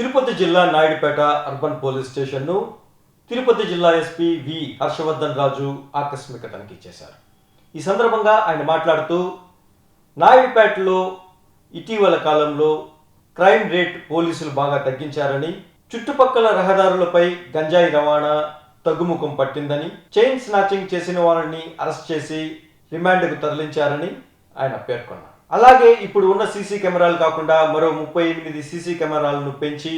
తిరుపతి జిల్లా Naidupeta urban police స్టేషన్ను తిరుపతి జిల్లా ఎస్పీ వి హర్షవర్ధన్ రాజు ఆకస్మిక తనిఖీ చేశారు. ఈ సందర్భంగా ఆయన మాట్లాడుతూ నాయుడుపేటలో ఇటీవల కాలంలో క్రైమ్ రేట్ పోలీసులు బాగా తగ్గించారని చుట్టుపక్కల రహదారులపై గంజాయి రవాణా తగ్గుముఖం పట్టిందని చైన్ స్నాచింగ్ చేసిన వారిని అరెస్ట్ చేసి రిమాండ్కు తరలించారని ఆయన పేర్కొన్నారు. అలాగే ఇప్పుడు ఉన్న సీసీ కెమెరాలు కాకుండా మరో ముప్పై ఎనిమిది సీసీ కెమెరాలను పెంచి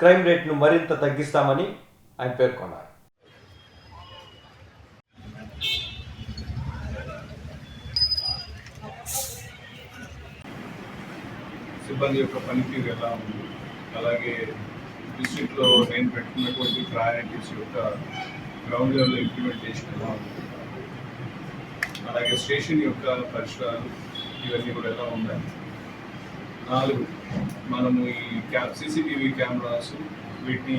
క్రైమ్ రేట్ను మరింత తగ్గిస్తామని ఆయన పేర్కొన్నారు. సిబ్బంది యొక్క పనితీరు ఎలా ఉంది? అలాగే డిస్ట్రిక్ట్లో నేను పెట్టుకున్నటువంటి ప్రయారిటీస్ యొక్క గ్రౌండ్ లెవెల్లో ఇంప్లిమెంటేషన్ ఎలా ఉంది? అలాగే స్టేషన్ యొక్క పరిసరాలు ఇవన్నీ కూడా ఎలా ఉన్నాయి? నాలుగు మనము ఈ క్యా సీసీటీవీ కెమెరాస్ వీటిని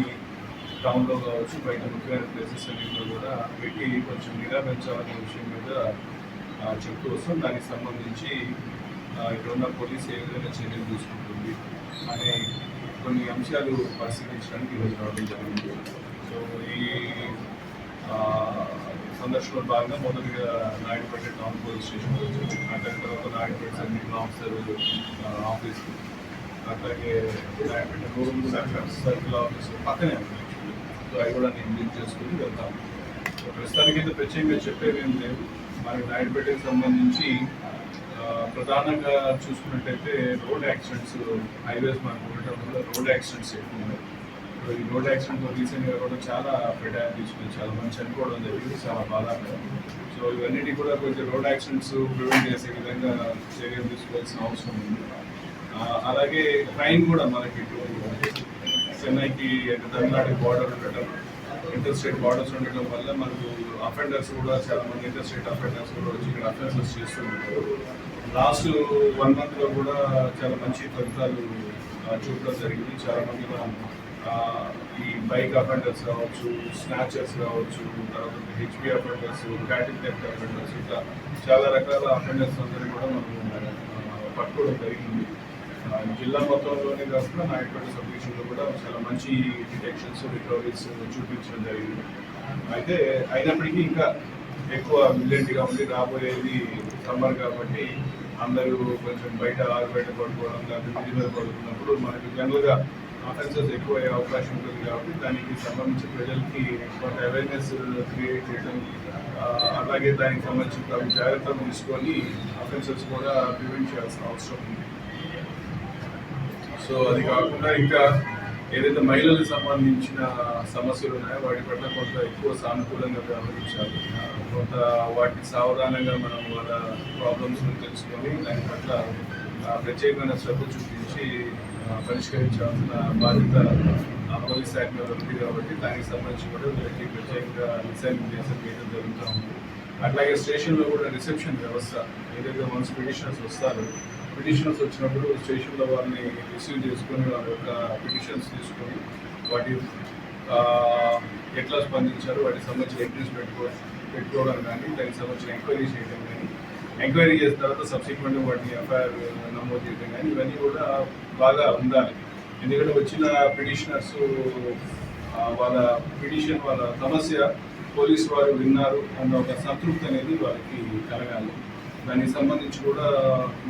టౌన్లో కావచ్చు బయట ముఖ్యమైన ప్లేసెస్ అన్నింటిలో కూడా వీటి కొంచెం నిఘా పెంచాలనే విషయం మీద చెప్తూ వస్తాం. దానికి సంబంధించి ఇక్కడ ఉన్న పోలీస్ ఏ విధంగా చర్యలు తీసుకుంటుంది అనే కొన్ని అంశాలు పరిశీలించడానికి ఈరోజు రావడం జరిగింది. సో ఈ సందర్శనలో భాగంగా మొదటిగా నాయుడుపేట టౌన్ పోలీస్ స్టేషన్ వచ్చి అక్కడ తర్వాత నాయుడుపేట సర్కిల్ ఆఫీసర్ ఆఫీస్ అట్లాగే Naidupeta rural circle circle office పక్కనే ఉంది సో అవి కూడా నేను విజిట్ చేసుకుని వెళ్తాను. సో ప్రస్తుతానికైతే ప్రత్యేకంగా చెప్పేది ఏం లేదు. మనకి నాయుడుపేటకి సంబంధించి ప్రధానంగా చూసుకున్నట్టయితే రోడ్ యాక్సిడెంట్స్ హైవేస్ మనకు ఉండటం వల్ల రోడ్ యాక్సిడెంట్స్ ఎక్కువ ఉన్నాయి. ఈ రోడ్ యాక్సిడెంట్తో రీసెంట్గా కూడా చాలా ఫెటాలిటీ తీసుకుని చాలా మంది చనిపోవడం జరిగింది. చాలా బాధాకరం. సో ఇవన్నిటి కూడా కొంచెం రోడ్ యాక్సిడెంట్స్ ప్రివెంట్ చేసే విధంగా చర్యలు తీసుకోవాల్సిన అవసరం ఉంది. అలాగే ట్రైన్ కూడా మనకి చెన్నైకి అటు తమిళనాడు బార్డర్ ఉండటం ఇంటర్ స్టేట్ బార్డర్స్ ఉండటం వల్ల మనకు అఫెండర్స్ కూడా చాలా మంది ఇంటర్ స్టేట్ అఫెండర్స్ కూడా వచ్చి ఇక్కడ అఫెన్సెస్ చేస్తుంటారు లాస్ట్ వన్ మంత్లో కూడా చాలా మంచి ఫలితాలు చూడడం జరిగింది. చాలా మంది మనం ఈ బైక్ అఫెండర్స్ కావచ్చు స్నాచర్స్ కావచ్చు తర్వాత HP offenders cattle theft offenders ఇట్లా చాలా రకాల అఫెండర్స్ అందరినీ కూడా మనం పట్టుకోవడం జరిగింది. జిల్లా మొత్తంలోనే కాకుండా నాయకుడి సబ్ డివిజన్లో కూడా చాలా మంచి డిటెక్షన్స్ రికవరీస్ చూపించడం జరిగింది. అయితే అయినప్పటికీ ఇంకా ఎక్కువ విజిలెంట్గా ఉంది రాబోయేది సమ్మర్ కాబట్టి అందరూ కొంచెం బయట ఆరు బయట పడుకోవడం లేకపోతే మీద పడుకున్నప్పుడు మనకి జనరల్గా ఆఫెన్సెస్ ఎక్కువ అయ్యే అవకాశం ఉంటుంది కాబట్టి దానికి సంబంధించి ప్రజలకి కొంత అవేర్నెస్ క్రియేట్ చేయడం అలాగే దానికి సంబంధించి తగు జాగ్రత్తలు తీసుకొని అఫెన్సెస్ కూడా ప్రివెంట్ చేయాల్సిన అవసరం ఉంది. సో అది కాకుండా ఇంకా ఏదైతే మహిళలకు సంబంధించిన సమస్యలు ఉన్నాయో వాటి పట్ల కొంత ఎక్కువ సానుకూలంగా వ్యవహరించాలి. కొంత వాటికి సావధానంగా మనం వాళ్ళ ప్రాబ్లమ్స్ని తెలుసుకొని దాని పట్ల ప్రత్యేకమైన శ్రద్ధ చూపించి పరిష్కరించాల్సిన బాధ్యత ఆ, పోలీస్ శాఖ మీద ఉంది కాబట్టి దానికి సంబంధించి కూడా వీళ్ళకి ప్రత్యేకంగా దిశానిర్దేశం చేయడం జరుగుతూ ఉంది. అట్లాగే స్టేషన్లో కూడా రిసెప్షన్ వ్యవస్థ ఏదైతే మనసు పిటిషనర్స్ వస్తారో పిటిషన్స్ వచ్చినప్పుడు స్టేషన్లో వారిని రిసీవ్ చేసుకొని వారి యొక్క పిటిషన్స్ తీసుకొని వాటి ఎట్లా స్పందించారు వాటికి సంబంధించిన ఎంట్రీస్ పెట్టుకో పెట్టుకోవడం కానీ దానికి సంబంధించిన ఎంక్వైరీ చేయడం ఎంక్వైరీ చేసిన తర్వాత సబ్సిక్వెంట్ వాటిని ఎఫ్ఐఆర్ నమోదు చేయడం కానీ ఇవన్నీ కూడా బాగా ఉండాలి. ఎందుకంటే వచ్చిన పిటిషనర్స్ వాళ్ళ పిటిషన్ వాళ్ళ సమస్య పోలీసు వారు విన్నారు అన్న ఒక సంతృప్తి అనేది వారికి కలగాలి. దానికి సంబంధించి కూడా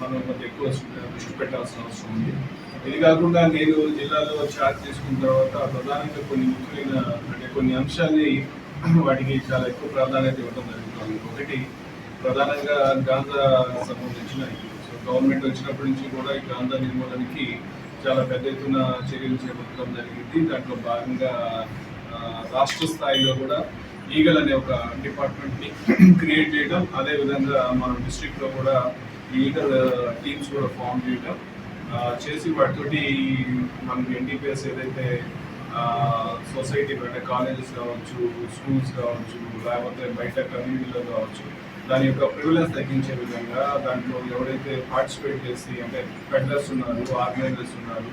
మనం కొంత ఎక్కువ దృష్టి పెట్టాల్సిన అవసరం ఉంది. ఇది కాకుండా నేను జిల్లాలో ఛార్జ్ తీసుకున్న తర్వాత ప్రధానంగా కొన్ని ముఖ్యమైన అంటే కొన్ని అంశాన్ని వాటికి చాలా ఎక్కువ ప్రాధాన్యత ఇవ్వడం జరుగుతుంది. ఒకటి ప్రధానంగా గాంధా సంబంధించిన సో గవర్నమెంట్ వచ్చినప్పటి నుంచి కూడా ఈ గాంధా నిర్మూలనకి చాలా పెద్ద ఎత్తున చర్యలు చేపట్టడం జరిగింది. దాంట్లో భాగంగా రాష్ట్ర స్థాయిలో కూడా ఈగల్ అనే ఒక డిపార్ట్మెంట్ని క్రియేట్ చేయడం అదే విధంగా మన డిస్ట్రిక్ట్లో కూడా ఈగల్ టీమ్స్ కూడా ఫామ్ చేయడం చేసి వాటితోటి మనకి ఎన్డీపీఎస్ ఏదైతే సొసైటీ బయట కాలేజెస్ కావచ్చు స్కూల్స్ కావచ్చు లేకపోతే బయట కమ్యూనిటీలో కావచ్చు దాని యొక్క ప్రివిలెన్స్ తగ్గించే విధంగా దాంట్లో ఎవరైతే పార్టిసిపేట్ చేసి అంటే పెడ్లర్స్ ఉన్నారు ఆర్గనైజర్స్ ఉన్నారు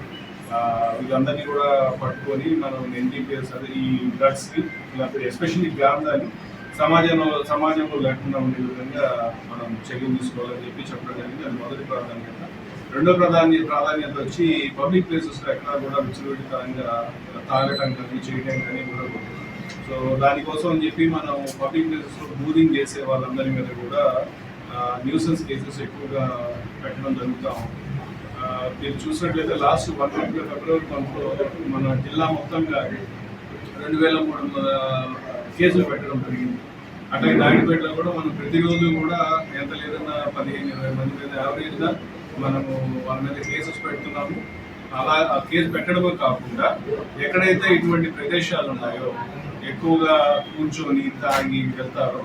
వీళ్ళందరినీ కూడా పట్టుకొని మనం ఎన్టీపీఎస్ అదే ఈ డ్రగ్స్ లేకపోతే ఎస్పెషల్లీ గ్రామదాన్ని సమాజంలో సమాజంలో లేకుండా ఉండే విధంగా మనం చర్యలు తీసుకోవాలని చెప్పి చెప్పడం జరిగింది. అది మొదటి ప్రాధాన్యత. రెండో ప్రాధాన్య ప్రాధాన్యత వచ్చి పబ్లిక్ ప్లేసెస్ ఎక్కడా ఎక్కడ కూడా విచ్చలవిడితనంగా తాగటం కానీ చేయడం కానీ ఉండకూడదు సో దానికోసం అని చెప్పి మనం పబ్లిక్ ప్లేసెస్లో బూరింగ్ బూదింగ్ చేసే వాళ్ళందరి మీద కూడా న్యూసెన్స్ కేసెస్ ఎక్కువగా పెట్టడం జరుగుతూ ఉంది. మీరు చూసినట్లయితే లాస్ట్ వన్ మంత్ ఫిబ్రవరి మంత్లో మన జిల్లా మొత్తంగా రెండు వేల మూడు వందల కేసులు పెట్టడం జరిగింది. అట్లాగే నాయుడుపేటలో కూడా మనం ప్రతిరోజు కూడా ఎంత లేదన్నా పదిహేను ఇరవై మంది మీద యావరేజ్గా మనము వాళ్ళ మీద కేసెస్ పెడుతున్నాము. అలా ఆ కేసు పెట్టడమే కాకుండా ఎక్కడైతే ఇటువంటి ప్రదేశాలు ఉన్నాయో ఎక్కువగా కూర్చొని తాగి వెళ్తారో.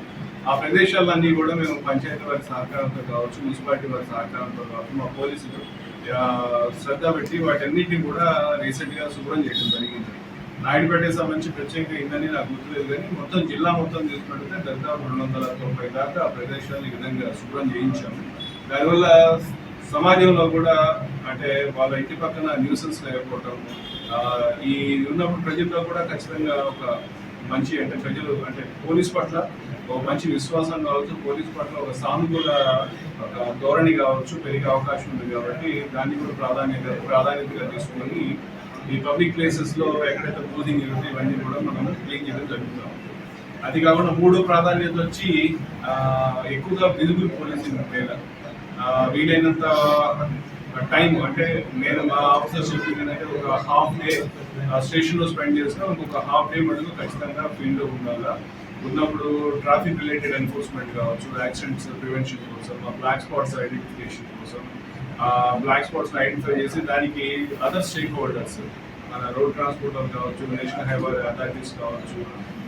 ఆ ప్రదేశాలన్నీ కూడా మేము పంచాయతీ వారి సహకారంతో కావచ్చు మున్సిపాలిటీ వారి సహకారంతో కావచ్చు మా పోలీసులు శ్రద్ధ పెట్టి వాటన్నిటిని కూడా రీసెంట్గా శుభ్రం చేయడం జరిగింది. నాయుడుపేటకి సంబంధించి ప్రత్యేకంగా ఇందని నాకు గుర్తులేదు కానీ మొత్తం జిల్లా మొత్తం తీసుకుంటే దాదాపు రెండు వందల తొంభై దాకా ఆ ప్రదేశాలను ఈ విధంగా శుభ్రం చేయించాము. దానివల్ల సమాజంలో కూడా అంటే వాళ్ళ ఇంటి పక్కన న్యూసెన్స్ లేకపోవటం ఈ ఉన్నప్పుడు ప్రజల్లో కూడా ఖచ్చితంగా ఒక మంచి అంటే ప్రజలు అంటే పోలీస్ పట్ల ఒక మంచి విశ్వాసం కావచ్చు పోలీస్ పట్ల ఒక సానుకూల ఒక ధోరణి కావచ్చు పెరిగే అవకాశం ఉంది కాబట్టి దాన్ని కూడా ప్రాధాన్యత ప్రాధాన్యతగా తీసుకొని ఈ పబ్లిక్ ప్లేసెస్లో ఎక్కడైతే బ్రూదింగ్ జరుగుతుంది ఇవన్నీ కూడా మనం క్లీన్ చేయడం జరుగుతాం అది కాకుండా మూడో ప్రాధాన్యత వచ్చి ఎక్కువగా విజిబుల్ పోలీసింగ్ ఒకవేళ వీలైనంత టైం అంటే నేను మా ఆఫీసర్ చెప్పింది ఏంటంటే ఒక హాఫ్ డే స్టేషన్లో స్పెండ్ చేసిన ఇంకొక హాఫ్ డే మటుకు ఖచ్చితంగా ఫీల్డ్ ఉండాలి. ఉండాలా ఉన్నప్పుడు ట్రాఫిక్ రిలేటెడ్ ఎన్ఫోర్స్మెంట్ కావచ్చు యాక్సిడెంట్స్ ప్రివెన్షన్ కోసం బ్లాక్ స్పాట్స్ ఐడెంటిఫికేషన్ కోసం బ్లాక్ స్పాట్స్ ఐడెంటిఫై చేసి దానికి అదర్ స్టేక్ హోల్డర్స్ మన రోడ్ ట్రాన్స్పోర్ట్ కావచ్చు నేషనల్ హైవే అథారిటీస్ కావచ్చు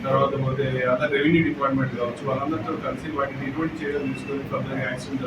తర్వాత పోతే అదర్ రెవెన్యూ డిపార్ట్మెంట్ కావచ్చు వాళ్ళందరితో కలిసి వాటిని ఎటువంటి చర్యలు తీసుకొని ఫర్దర్ యాక్సిడెంట్